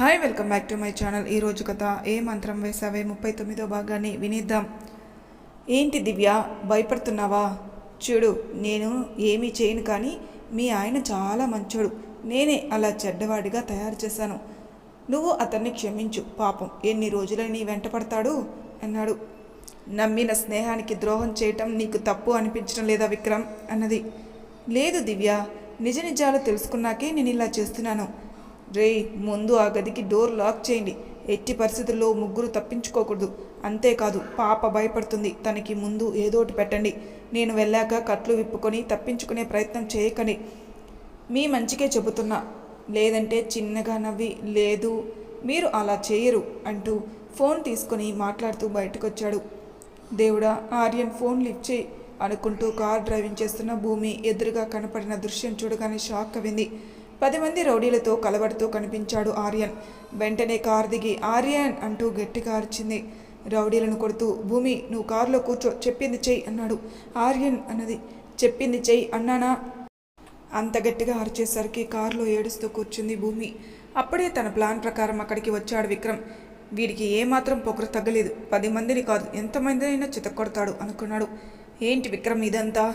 Hi welcome back to my channel ఈరోజు కథ ఏ మంత్రం వేసావే? ముప్పై తొమ్మిదో భాగాన్ని వినిద్దాం. ఏంటి దివ్య భయపడుతున్నావా? చూడు నేను ఏమీ చేయను కానీ మీ ఆయన చాలా మంచోడు. నేనే అలా చెడ్డవాడిగా తయారు చేశాను. నువ్వు అతన్ని క్షమించు పాపం. ఎన్ని రోజులని నీ వెంట పడతాడు? అన్నాడు. నమ్మిన స్నేహానికి ద్రోహం చేయటం నీకు తప్పు అనిపించడం లేదా విక్రమ్? అన్నది. లేదు దివ్య నిజ నిజాలు తెలుసుకున్నాకే నేను ఇలా చేస్తున్నాను. రేయ్ ముందు ఆ గదికి డోర్ లాక్ చేయండి. ఎట్టి పరిస్థితుల్లో ముగ్గురు తప్పించుకోకూడదు. అంతేకాదు పాప భయపడుతుంది. తనకి ముందు ఏదోటి పెట్టండి. నేను వెళ్ళాక కట్లు విప్పుకొని తప్పించుకునే ప్రయత్నం చేయకండి. మీ మంచికే చెబుతున్నా. లేదంటే చిన్నగా నవ్వి లేదు మీరు అలా చేయరు అంటూ ఫోన్ తీసుకొని మాట్లాడుతూ బయటకొచ్చాడు. దేవుడా ఆర్యన్ ఫోన్ లిఫ్ట్ చేయి అనుకుంటూ కార్ డ్రైవింగ్ చేస్తున్న భూమి ఎదురుగా కనపడిన దృశ్యం చూడగానే షాక్ అవింది పది మంది రౌడీలతో కలబడుతూ కనిపించాడు ఆర్యన్. వెంటనే కారు దిగి ఆర్యన్ అంటూ గట్టిగా అరిచింది. రౌడీలను కొడుతూ భూమి నువ్వు కారులో కూర్చో చెప్పింది చెయ్యి అన్నాడు ఆర్యన్ అన్నది. చెప్పింది చెయ్యి అన్నానా? అంత గట్టిగా అరిచేసరికి కారులో ఏడుస్తూ కూర్చుంది భూమి. అప్పుడే తన ప్లాన్ ప్రకారం అక్కడికి వచ్చాడు విక్రమ్. వీడికి ఏమాత్రం పొగరు తగ్గలేదు. పది మందిని కాదు ఎంతమందినైనా చితక్కొడతాడు అనుకున్నాడు. ఏంటి విక్రమ్ ఇదంతా?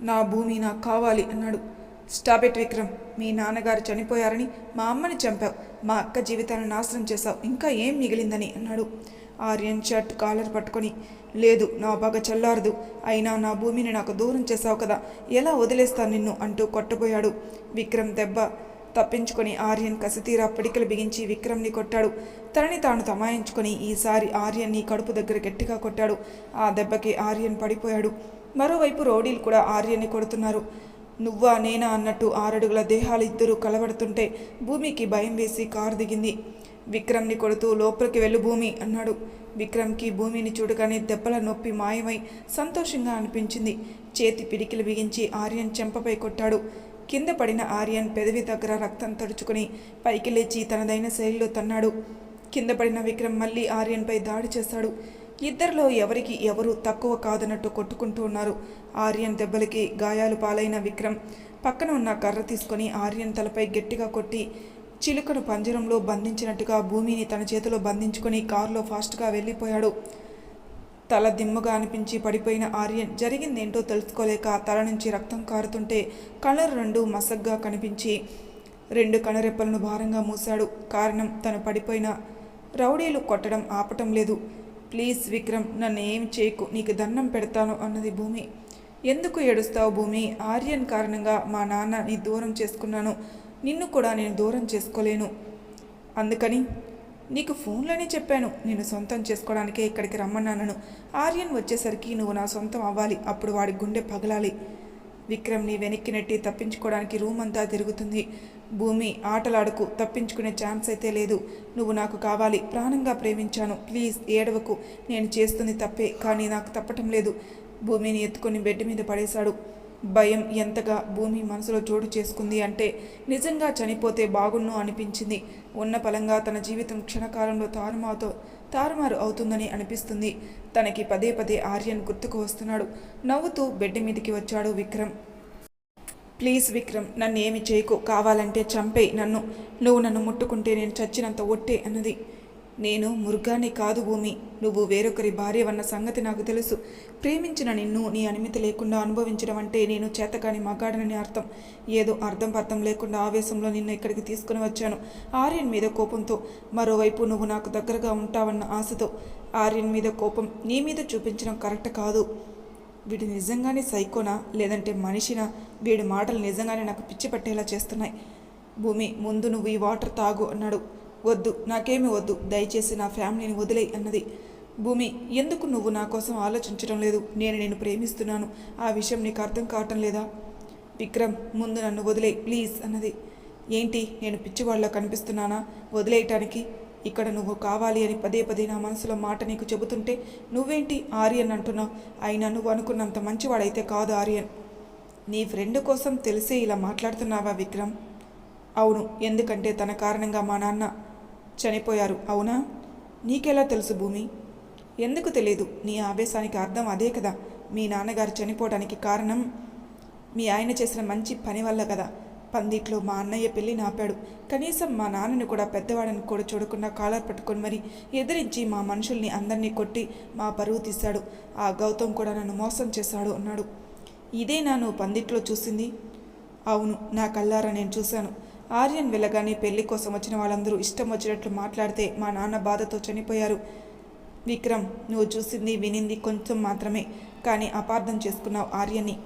నా భూమి నాకు కావాలి అన్నాడు. Stop it Vikram. మీ నాన్నగారు చనిపోయారని మా అమ్మని చంపావు. మా అక్క జీవితాన్ని నాశనం చేశావు. ఇంకా ఏం మిగిలిందని అన్నాడు. ఆర్యన్ షర్ట్ కాలర్ పట్టుకొని లేదు నా బాగా చల్లారదు. అయినా నా భూమిని నాకు దూరం చేశావు కదా. ఎలా వదిలేస్తాను నిన్ను? అంటూ కొట్టబోయాడు. విక్రమ్ దెబ్బ తప్పించుకొని ఆర్యన్ కసితీరా పిడికలు బిగించి విక్రమ్ని కొట్టాడు. తనని తాను తమాయించుకొని ఈసారి ఆర్యన్ని కడుపు దగ్గర గట్టిగా కొట్టాడు. ఆ దెబ్బకి ఆర్యన్ పడిపోయాడు. మరోవైపు రౌడీలు కూడా ఆర్యన్ని కొడుతున్నారు. నువ్వా నేనా అన్నట్టు ఆరడుగుల దేహాలు ఇద్దరూ కలబడుతుంటే భూమికి భయం వేసి కారు దిగింది. విక్రమ్ని కొడుతూ లోపలికి వెళ్ళు భూమి అన్నాడు. విక్రమ్కి భూమిని చూడగానే దెబ్బల నొప్పి మాయమై సంతోషంగా అనిపించింది. చేతి పిడికిలు బిగించి ఆర్యన్ చెంపపై కొట్టాడు. కింద పడిన ఆర్యన్ పెదవి దగ్గర రక్తం తడుచుకుని పైకి లేచి తనదైన శైలిలో తన్నాడు. కింద పడిన విక్రమ్ మళ్ళీ ఆర్యన్పై దాడి చేశాడు ఇద్దరిలో ఎవరికి ఎవరు తక్కువ కాదన్నట్టు కొట్టుకుంటూ ఉన్నారు. ఆర్యన్ దెబ్బలకి గాయాలు పాలైన విక్రమ్ పక్కన ఉన్న కర్ర తీసుకొని ఆర్యన్ తలపై గట్టిగా కొట్టి చిలుకను పంజరంలో బంధించినట్టుగా భూమిని తన చేతిలో బంధించుకొని కారులో ఫాస్ట్గా వెళ్ళిపోయాడు. తల దిమ్మగా అనిపించి పడిపోయిన ఆర్యన్ జరిగిందేంటో తెలుసుకోలేక తల నుంచి రక్తం కారుతుంటే కళ్ళరు రెండు మసగ్గా కనిపించి రెండు కనురెప్పలను భారంగా మూశాడు. కారణం తను పడిపోయిన రౌడీలు కొట్టడం ఆపటం లేదు. ప్లీజ్ విక్రమ్ నన్ను ఏం చేయకు నీకు దండం పెడతాను అన్నది భూమి. ఎందుకు ఏడుస్తావు భూమి? ఆర్యన్ కారణంగా మా నాన్న నీ దూరం చేసుకున్నాను. నిన్ను కూడా నేను దూరం చేసుకోలేను. అందుకని నీకు ఫోన్లోనే చెప్పాను. నేను సొంతం చేసుకోవడానికే ఇక్కడికి రమ్మన్నాను ఆర్యన్ వచ్చేసరికి నువ్వు నా సొంతం అవ్వాలి. అప్పుడు వాడి గుండె పగలాలి. విక్రమ్ని వెనక్కి నెట్టి తప్పించుకోవడానికి రూమ్ అంతా తిరుగుతుంది. భూమి ఆటలాడుకు తప్పించుకునే ఛాన్స్ అయితే లేదు. నువ్వు నాకు కావాలి ప్రాణంగా ప్రేమించాను. ప్లీజ్ ఏడవకు. నేను చేస్తుంది తప్పే కానీ నాకు తప్పటం లేదు. భూమిని ఎత్తుకొని బెడ్ మీద పడేశాడు. భయం ఎంతగా భూమి మనసులో చోటు చేసుకుంది అంటే నిజంగా చనిపోతే బాగున్ను అనిపించింది. ఉన్న పలంగా తన జీవితం క్షణకాలంలో తారుమాతో తారుమారు అవుతుందని అనిపిస్తుంది. తనకి పదే పదే ఆర్యన్ గుర్తుకు వస్తున్నాడు. నవ్వుతూ బెడ్ మీదకి వచ్చాడు విక్రమ్. ప్లీజ్ విక్రమ్ నన్ను ఏమి చేయకు. కావాలంటే చంపే నన్ను. నువ్వు నన్ను ముట్టుకుంటే నేను చచ్చినంత ఒట్టే అన్నది. నేను మురుగాన్ని కాదు భూమి. నువ్వు వేరొకరి భార్యవన్న సంగతి నాకు తెలుసు. ప్రేమించిన నిన్ను నీ అనుమతి లేకుండా అనుభవించడం అంటే నేను చేతకాని మగాడనని అర్థం. ఏదో అర్థం పర్థం లేకుండా ఆవేశంలో నిన్ను ఇక్కడికి తీసుకుని వచ్చాను. ఆర్యన్ మీద కోపంతో మరోవైపు నువ్వు నాకు దగ్గరగా ఉంటావన్న ఆశతో. ఆర్యన్ మీద కోపం నీ మీద చూపించడం కరెక్ట్ కాదు. వీడు నిజంగానే సైకోనా? లేదంటే మనిషినా? వీడి మాటలు నిజంగానే నాకు పిచ్చి పట్టేలా చేస్తున్నాయి. భూమి ముందు నువ్వు ఈ వాటర్ తాగు అన్నాడు. వద్దు నాకేమి వద్దు దయచేసి నా ఫ్యామిలీని వదిలేయి అన్నది. భూమి ఎందుకు నువ్వు నా కోసం ఆలోచించడం లేదు? నేను నేను ప్రేమిస్తున్నాను. ఆ విషయం నీకు అర్థం కావటం లేదా? విక్రమ్ ముందు నన్ను వదిలేయి ప్లీజ్ అన్నది. ఏంటి నేను పిచ్చివాళ్ళ కనిపిస్తున్నానా? వదిలేయటానికి? ఇక్కడ నువ్వు కావాలి అని పదే పదే నా మనసులో మాట నీకు చెబుతుంటే నువ్వేంటి ఆర్యన్ అంటున్నావు? అయినా నువ్వు అనుకున్నంత మంచివాడైతే కాదు ఆర్యన్. నీ ఫ్రెండ్ కోసం తెలిసే ఇలా మాట్లాడుతున్నావా విక్రమ్? అవును ఎందుకంటే తన కారణంగా మా నాన్న చనిపోయారు. అవునా? నీకెలా తెలుసు భూమి? ఎందుకు తెలియదు నీ ఆవేశానికి అర్థం అదే కదా. మీ నాన్నగారు చనిపోవడానికి కారణం? మీ ఆయన చేసిన మంచి పని వల్ల కదా. పందిట్లో మా అన్నయ్య పెళ్ళి నాపాడు. కనీసం మా నాన్నని కూడా పెద్దవాడని కూడా చూడకుండా కాలర్ పట్టుకొని మరి ఎదిరించి మా మనుషుల్ని అందరినీ కొట్టి మా పరువు తీశాడు. ఆ గౌతమ్ కూడా నన్ను మోసం చేశాడు అన్నాడు. ఇదే నువ్వు పందిట్లో చూసింది? అవును నా కల్లారా నేను చూశాను. ఆర్యన్ వెళ్ళగానే పెళ్ళి కోసం వచ్చిన వాళ్ళందరూ ఇష్టం వచ్చినట్లు మాట్లాడితే మా నాన్న బాధతో చనిపోయారు. విక్రమ్ నువ్వు చూసింది వినింది కొంచెం మాత్రమే కానీ అపార్థం చేసుకున్నావు ఆర్యన్ని.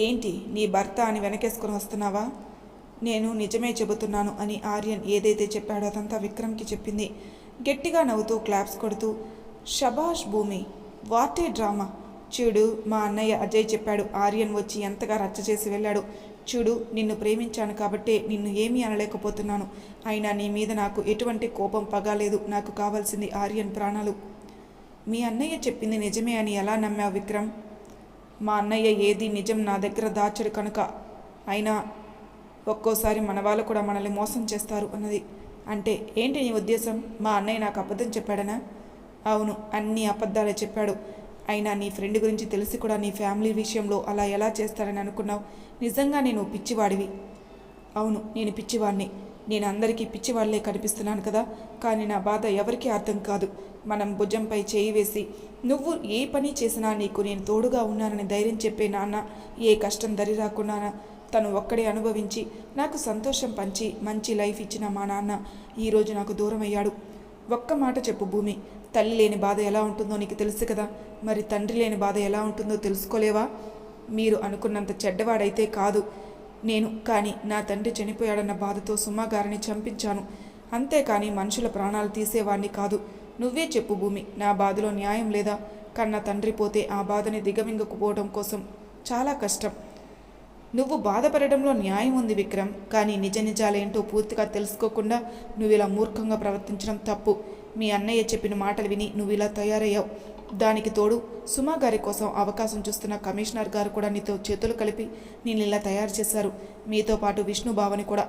ఏంటి నీ భర్త అని వెనకేసుకుని వస్తున్నావా? నేను నిజమే చెబుతున్నాను అని ఆర్యన్ ఏదైతే చెప్పాడో అదంతా విక్రమ్కి చెప్పింది. గట్టిగా నవ్వుతూ క్లాప్స్ కొడుతూ షబాష్ భూమి వాటే డ్రామా. చూడు మా అన్నయ్య అజయ్ చెప్పాడు. ఆర్యన్ వచ్చి ఎంతగా రచ్చ చేసి వెళ్ళాడు. చూడు నిన్ను ప్రేమించాను కాబట్టే నిన్ను ఏమీ అనలేకపోతున్నాను. అయినా నీ మీద నాకు ఎటువంటి కోపం పగాలేదు నాకు కావాల్సింది ఆర్యన్ ప్రాణాలు. మీ అన్నయ్య చెప్పింది నిజమే అని ఎలా నమ్మావు విక్రమ్? మా అన్నయ్య ఏది నిజం నా దగ్గర దాచడు కనుక. అయినా ఒక్కోసారి మన వాళ్ళు కూడా మనల్ని మోసం చేస్తారు అన్నది. అంటే ఏంటి నీ ఉద్దేశం? మా అన్నయ్య నాకు అబద్ధం చెప్పాడనా? అవును అన్ని అబద్ధాలే చెప్పాడు. అయినా నీ ఫ్రెండ్ గురించి తెలిసి కూడా నీ ఫ్యామిలీ విషయంలో అలా ఎలా చేస్తారని అనుకున్నావు? నిజంగా నేను పిచ్చివాడివి. అవును నేను పిచ్చివాడిని నేను అందరికీ పిచ్చివాళ్ళే కనిపిస్తున్నాను కదా. కానీ నా బాధ ఎవరికీ అర్థం కాదు. మనం భుజంపై చేయి వేసి నువ్వు ఏ పని చేసినా నీకు నేను తోడుగా ఉన్నానని ధైర్యం చెప్పే నాన్న ఏ కష్టం దరి రాకుండా తను ఒక్కడే అనుభవించి నాకు సంతోషం పంచి మంచి లైఫ్ ఇచ్చిన మా నాన్న ఈరోజు నాకు దూరం అయ్యాడు ఒక్క మాట చెప్పు భూమి. తల్లి లేని బాధ ఎలా ఉంటుందో నీకు తెలుసు కదా. మరి తండ్రి లేని బాధ ఎలా ఉంటుందో తెలుసుకోలేవా? మీరు అనుకున్నంత చెడ్డవాడైతే కాదు. నేను కానీ నా తండ్రి చనిపోయాడన్న బాధతో సుమా గారిని చంపించాను. అంతేకాని మనుషుల ప్రాణాలు తీసేవాణ్ణి కాదు. నువ్వే చెప్పు భూమి నా బాధలో న్యాయం లేదా? కన్న తండ్రి పోతే ఆ బాధని దిగమింగకపోవడం కోసం చాలా కష్టం. నువ్వు బాధపడడంలో న్యాయం ఉంది విక్రమ్. కానీ నిజ నిజాలేంటో పూర్తిగా తెలుసుకోకుండా నువ్వు ఇలా మూర్ఖంగా ప్రవర్తించడం తప్పు. మీ అన్నయ్య చెప్పిన మాటలు విని నువ్వు ఇలా తయారయ్యావు. దానికి తోడు సుమా గారి కోసం అవకాశం చూస్తున్న కమిషనర్ గారు కూడా నీతో చేతులు కలిపి నేను ఇలా తయారు చేశారు. మీతో పాటు విష్ణు భావని కూడా.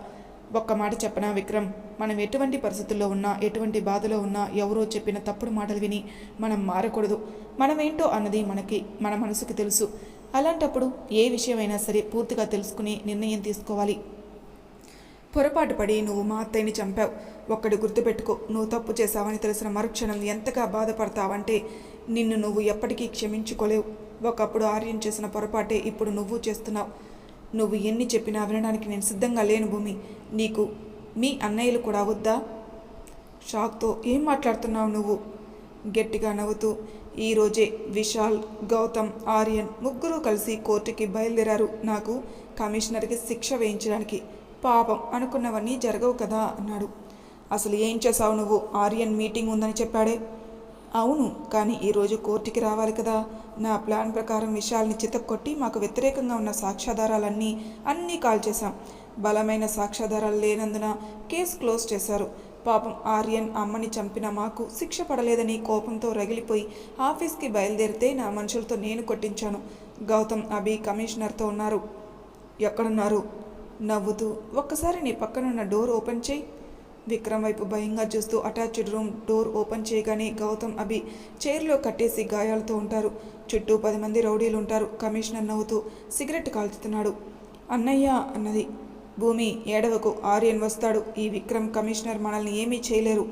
ఒక్క మాట చెప్పనా విక్రమ్? మనం ఎటువంటి పరిస్థితుల్లో ఉన్నా ఎటువంటి బాధలో ఉన్నా ఎవరో చెప్పిన తప్పుడు మాటలు విని మనం మారకూడదు. మనమేంటో అన్నది మనకి మన మనసుకి తెలుసు. అలాంటప్పుడు ఏ విషయమైనా సరే పూర్తిగా తెలుసుకుని నిర్ణయం తీసుకోవాలి. పొరపాటు పడి నువ్వు మా అత్తయ్యని చంపావు. ఒక్కడు గుర్తుపెట్టుకో. నువ్వు తప్పు చేశావని తెలిసిన మరుక్షణం ఎంతగా బాధపడతావంటే నిన్ను నువ్వు ఎప్పటికీ క్షమించుకోలేవు. ఒకప్పుడు ఆర్యం చేసిన పొరపాటే ఇప్పుడు నువ్వు చేస్తున్నావు. నువ్వు ఎన్ని చెప్పినా వినడానికి నేను సిద్ధంగా లేను భూమి. నీకు మీ అన్నయ్యలు కూడా వద్దా? షాక్తో ఏం మాట్లాడుతున్నావు నువ్వు? గట్టిగా నవ్వుతూ ఈరోజే విశాల్ గౌతమ్ ఆర్యన్ ముగ్గురు కలిసి కోర్టుకి బయలుదేరారు నాకు కమిషనర్కి శిక్ష వేయించడానికి. పాపం అనుకున్నవన్నీ జరగవు కదా అన్నాడు. అసలు ఏం చేసావు నువ్వు? ఆర్యన్ మీటింగ్ ఉందని చెప్పాడే. అవును కానీ ఈరోజు కోర్టుకి రావాలి కదా. నా ప్లాన్ ప్రకారం విషయాల్ని చితక్కొట్టి మాకు వ్యతిరేకంగా ఉన్న సాక్ష్యాధారాలన్నీ అన్నీ కాల్ చేశాం బలమైన సాక్ష్యాధారాలు లేనందున కేసు క్లోజ్ చేశారు. పాపం ఆర్యన్ అమ్మని చంపిన మాకు శిక్ష పడలేదని కోపంతో రగిలిపోయి ఆఫీస్కి బయలుదేరితే నా మనుషులతో నేను కొట్టించాను. గౌతమ్ అభి కమిషనర్తో ఉన్నారు. ఎక్కడున్నారు? నవ్వుతూ ఒక్కసారి నీ పక్కనున్న డోర్ ఓపెన్ చేయి. విక్రమ్ వైపు భయంగా చూస్తూ అటాచ్డ్ రూమ్ డోర్ ఓపెన్ చేయగానే గౌతమ్ అభి చైర్లో కట్టేసి గాయాలతో ఉంటారు. చుట్టూ పది మంది రౌడీలు ఉంటారు. కమిషనర్ నవ్వుతూ సిగరెట్ కాల్చుతున్నాడు. అన్నయ్య అన్నది. భూమి ఏడవకు ఆర్యన్ వస్తాడు. ఈ విక్రమ్ కమిషనర్ మనల్ని ఏమీ చేయలేరు.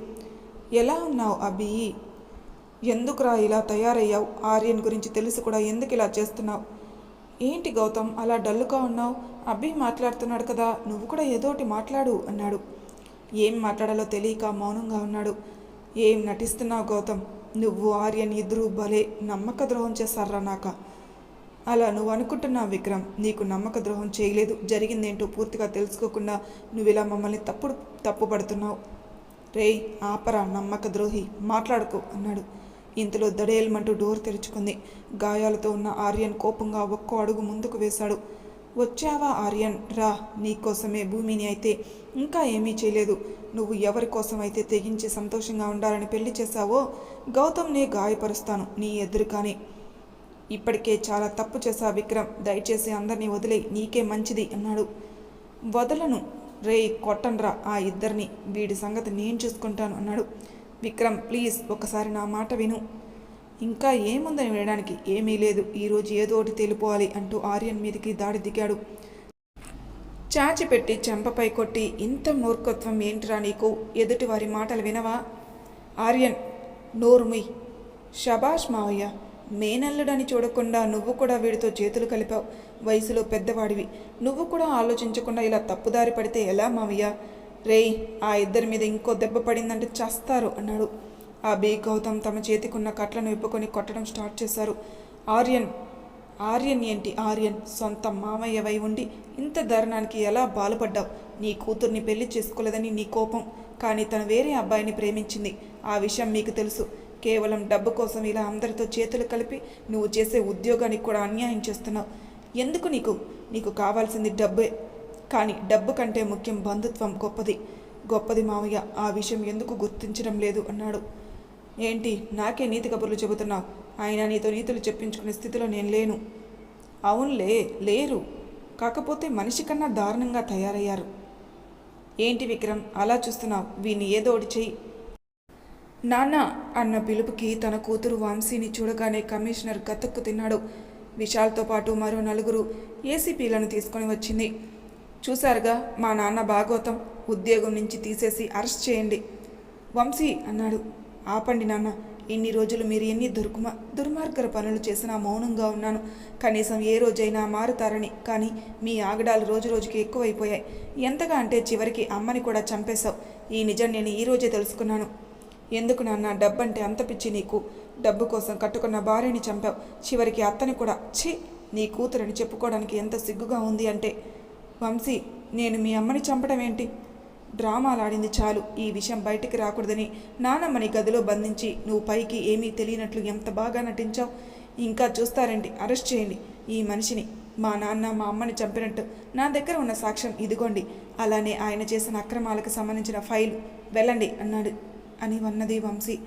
ఎలా ఉన్నావు అభి? ఎందుకురా ఇలా తయారయ్యావు? ఆర్యన్ గురించి తెలుసు కూడా ఎందుకు ఇలా చేస్తున్నావు? ఏంటి గౌతమ్ అలా డల్లుగా ఉన్నావు? అభి మాట్లాడుతున్నాడు కదా నువ్వు కూడా ఏదోటి మాట్లాడు అన్నాడు. ఏం మాట్లాడాలో తెలియక మౌనంగా ఉన్నాడు. ఏం నటిస్తున్నావు గౌతమ్? నువ్వు ఆర్యన్ ఇద్దరు భలే నమ్మక ద్రోహం చేస్తారా నాక? అలా నువ్వు అనుకుంటున్నావు విక్రమ్. నీకు నమ్మక ద్రోహం చేయలేదు. జరిగిందేంటో పూర్తిగా తెలుసుకోకుండా నువ్వు ఇలా మమ్మల్ని తప్పుడు తప్పుపడుతున్నావు రే రేయ్ ఆపరా నమ్మక ద్రోహి. మాట్లాడుకో అన్నాడు. ఇంతలో దడేల్మంటూ డోర్ తెరుచుకుంది. గాయాలతో ఉన్న ఆర్యన్ కోపంగా ఒక్కో అడుగు ముందుకు వేశాడు. వచ్చావా ఆర్యన్? రా నీకోసమే భూమిని అయితే ఇంకా ఏమీ చేయలేదు. నువ్వు ఎవరి కోసం అయితే తెగించి సంతోషంగా ఉండాలని పెళ్ళి చేశావో గౌతమ్నే గాయపరుస్తాను నీ ఎదురుగానే. ఇప్పటికే చాలా తప్పు చేశా విక్రమ్. దయచేసి అందరినీ వదిలే నీకే మంచిది అన్నాడు. వదలను. రే కొట్టన్రా ఆ ఇద్దరిని. వీడి సంగతి నేను చూసుకుంటాను అన్నాడు. విక్రమ్ ప్లీజ్ ఒకసారి నా మాట విను. ఇంకా ఏముందని వినడానికి? ఏమీ లేదు. ఈరోజు ఏదో ఒకటి తెలిపోవాలి అంటూ ఆర్యన్ మీదకి దాడి దిగాడు. చాచిపెట్టి చెంపపై కొట్టి ఇంత మూర్ఖత్వం ఏంటిరా నీకు? ఎదుటి వారి మాటలు వినవా? ఆర్యన్ నోరుమి షబాష్ మావయ్య మేనల్లుడని చూడకుండా నువ్వు కూడా వీడితో చేతులు కలిపావు. వయసులో పెద్దవాడివి. నువ్వు కూడా ఆలోచించకుండా ఇలా తప్పుదారి పడితే ఎలా మావయ్య? రేయ్ ఆ ఇద్దరి మీద ఇంకో దెబ్బ పడిందంటే చస్తారు అన్నాడు. ఆ బి గౌతమ్ తమ చేతికున్న కట్లను విప్పుకొని కొట్టడం స్టార్ట్ చేశారు. ఆర్యన్ ఆర్యన్ ఏంటి? ఆర్యన్ సొంత మామయ్యవై ఉండి ఇంత దారుణానికి ఎలా బాలుపడ్డావు? నీ కూతుర్ని పెళ్ళి చేసుకోలేదని నీ కోపం. కానీ తను వేరే అబ్బాయిని ప్రేమించింది. ఆ విషయం మీకు తెలుసు. కేవలం డబ్బు కోసం ఇలా అందరితో చేతులు కలిపి నువ్వు చేసే ఉద్యోగానికి కూడా అన్యాయం చేస్తున్నావు. ఎందుకు నీకు? నీకు కావాల్సింది డబ్బే. కానీ డబ్బు కంటే ముఖ్యం బంధుత్వం గొప్పది. గొప్పది మామయ్య ఆ విషయం ఎందుకు గుర్తించడం లేదు? అన్నాడు. ఏంటి? నాకే నీతి కబుర్లు చెబుతున్నావు. ఆయన నీతో నీతులు చెప్పించుకునే స్థితిలో నేను లేను. అవునులే లేరు. కాకపోతే మనిషి కన్నా దారుణంగా తయారయ్యారు. ఏంటి విక్రమ్? అలా చూస్తున్నావు. వీని ఏదో ఒకటి చెయ్యి. నాన్న అన్న పిలుపుకి తన కూతురు వంశీని చూడగానే కమిషనర్ గతుక్కు తిన్నాడు. విశాల్తో పాటు మరో నలుగురు ఏసీపీలను తీసుకొని వచ్చింది. చూశారుగా మా నాన్న భాగవతం ఉద్యోగం నుంచి తీసేసి అరెస్ట్ చేయండి. వంశీ అన్నాడు. ఆపండి నాన్న. ఇన్ని రోజులు మీరు ఎన్ని దుర్గుమ దుర్మార్గర పనులు చేసినా మౌనంగా ఉన్నాను. కనీసం ఏ రోజైనా మారుతారని. కానీ మీ ఆగడాలు రోజు రోజుకి ఎక్కువైపోయాయి. ఎంతగా అంటే చివరికి అమ్మని కూడా చంపేశావు. ఈ నిజం నేను ఈ రోజే తెలుసుకున్నాను. ఎందుకు నాన్న? డబ్బంటే అంత పిచ్చి నీకు. డబ్బు కోసం కట్టుకున్న భార్యని చంపావు. చివరికి అత్తని కూడా. ఛీ! నీ కూతురని చెప్పుకోవడానికి ఎంత సిగ్గుగా ఉంది అంటే. వంశీ నేను మీ అమ్మని చంపడం ఏంటి డ్రామాలాడింది చాలు. ఈ విషయం బయటికి రాకూడదని నానమ్మని గదిలో బంధించి నువ్వు పైకి ఏమీ తెలియనట్లు ఎంత బాగా నటించావు? ఇంకా చూస్తారండి అరెస్ట్ చేయండి. ఈ మనిషిని మా నాన్న మా అమ్మని చంపినట్టు. నా దగ్గర ఉన్న సాక్ష్యం ఇదిగోండి. అలానే ఆయన చేసిన అక్రమాలకు సంబంధించిన ఫైల్. వెళ్ళండి అన్నాడు. అని అన్నది వంశీ.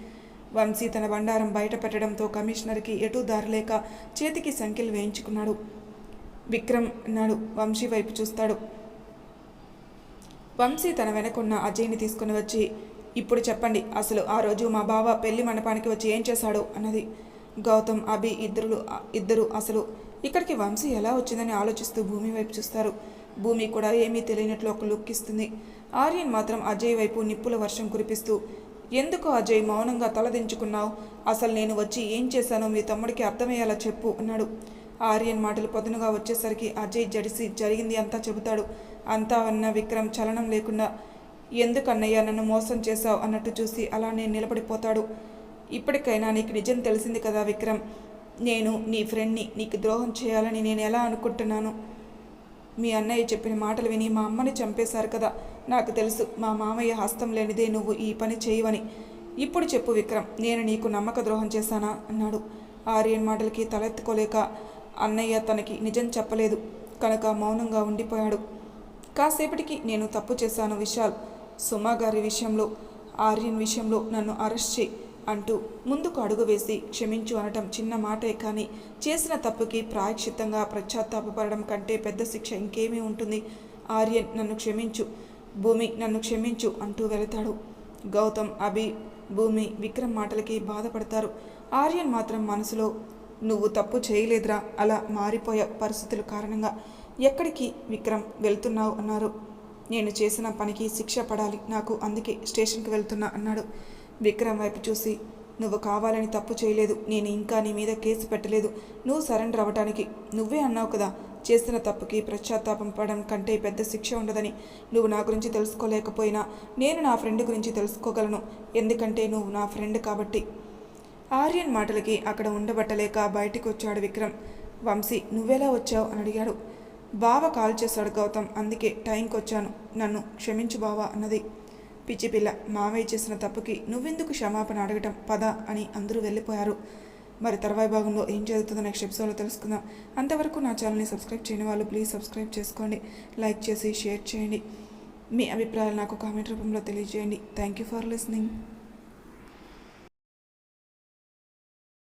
వంశీ తన బండారం బయట పెట్టడంతో కమిషనర్కి ఎటూ దారిలేక చేతికి సంఖ్యలు వేయించుకున్నాడు. విక్రమ్ అన్నాడు. వంశీ వైపు చూస్తాడు. వంశీ తన వెనకున్న అజయ్ని తీసుకుని వచ్చి ఇప్పుడు చెప్పండి అసలు ఆ రోజు మా బావ పెళ్ళి మండపానికి వచ్చి ఏం చేశాడు? అన్నది. గౌతమ్ అభి ఇద్దరు ఇద్దరు అసలు ఇక్కడికి వంశీ ఎలా వచ్చిందని ఆలోచిస్తూ భూమి వైపు చూస్తారు. భూమి కూడా ఏమీ తెలియనట్లు ఒక లుక్ ఇస్తుంది. ఆర్యన్ మాత్రం అజయ్ వైపు నిప్పుల వర్షం కురిపిస్తూ ఎందుకు అజయ్ మౌనంగా తలదించుకున్నావు అసలు నేను వచ్చి ఏం చేశానో మీ తమ్ముడికి అర్థమయ్యేలా చెప్పు అన్నాడు. ఆర్యన్ మాటలు పదునుగా వచ్చేసరికి అజయ్ జడిసి జరిగింది అంతా చెబుతాడు. అంతా అన్న విక్రమ్ చలనం లేకుండా ఎందుకన్నయ్యా నన్ను మోసం చేశావు? అన్నట్టు చూసి అలానే నిలబడిపోతాడు. ఇప్పటికైనా నీకు నిజం తెలిసింది కదా విక్రమ్ నేను నీ ఫ్రెండ్ని నీకు ద్రోహం చేయాలని నేను ఎలా అనుకుంటున్నాను? మీ అన్నయ్య చెప్పిన మాటలు విని మా అమ్మని చంపేశారు కదా నాకు తెలుసు మా మామయ్య హస్తం లేనిదే నువ్వు ఈ పని చేయవని. ఇప్పుడు చెప్పు విక్రమ్ నేను నీకు నమ్మక ద్రోహం చేశానా? అన్నాడు. ఆర్యన్ మాటలకి తలెత్తుకోలేక అన్నయ్య తనకి నిజం చెప్పలేదు. కనుక మౌనంగా ఉండిపోయాడు. కాసేపటికి నేను తప్పు చేశాను విశాల్. సుమా గారి విషయంలో ఆర్యన్ విషయంలో నన్ను అరెస్ట్ చేయి అంటూ ముందుకు అడుగు వేసి క్షమించు అనటం చిన్న మాటే కానీ చేసిన తప్పుకి ప్రాయక్షితంగా పశ్చాత్తాపడడం కంటే పెద్ద శిక్ష ఇంకేమీ ఉంటుంది. ఆర్యన్ నన్ను క్షమించు భూమి నన్ను క్షమించు అంటూ వెళతాడు. గౌతమ్ అభి భూమి విక్రమ్ మాటలకి బాధపడతారు. ఆర్యన్ మాత్రం మనసులో నువ్వు తప్పు చేయలేదురా అలా మారిపోయే పరిస్థితుల కారణంగా ఎక్కడికి విక్రమ్ వెళ్తున్నావు అన్నారు. నేను చేసిన పనికి శిక్ష పడాలి నాకు అందుకే స్టేషన్కి వెళ్తున్నా అన్నాడు. విక్రమ్ వైపు చూసి నువ్వు కావాలని తప్పు చేయలేదు నేను ఇంకా నీ మీద కేసు పెట్టలేదు నువ్వు సరెండర్ అవ్వటానికి నువ్వే అన్నావు కదా చేసిన తప్పుకి పశ్చాత్తాపం పడడం కంటే పెద్ద శిక్ష ఉండదని నువ్వు నా గురించి తెలుసుకోలేకపోయినా నేను నా ఫ్రెండ్ గురించి తెలుసుకోగలను ఎందుకంటే నువ్వు నా ఫ్రెండ్ కాబట్టి. ఆర్యన్ మాటలకి అక్కడ ఉండబట్టలేక బయటికి వచ్చాడు విక్రమ్. వంశీ నువ్వెలా వచ్చావు? అని అడిగాడు. బావ కాల్ చేశాడు గౌతమ్. అందుకే టైంకి వచ్చాను నన్ను క్షమించు బావా అన్నది. పిచ్చి పిల్ల మావయ్య చేసిన తప్పుకి నువ్వెందుకు క్షమాపణ అడగటం? పద అని అందరూ వెళ్ళిపోయారు. మరి తర్వాయి భాగంలో ఏం జరుగుతుందో నెక్స్ట్ ఎపిసోడ్లో తెలుసుకుందాం. అంతవరకు నా ఛానల్ని సబ్స్క్రైబ్ చేయని వాళ్ళు ప్లీజ్ సబ్స్క్రైబ్ చేసుకోండి. లైక్ చేసి షేర్ చేయండి. మీ అభిప్రాయాలు నాకు కామెంట్ రూపంలో తెలియజేయండి. Thank you for listening.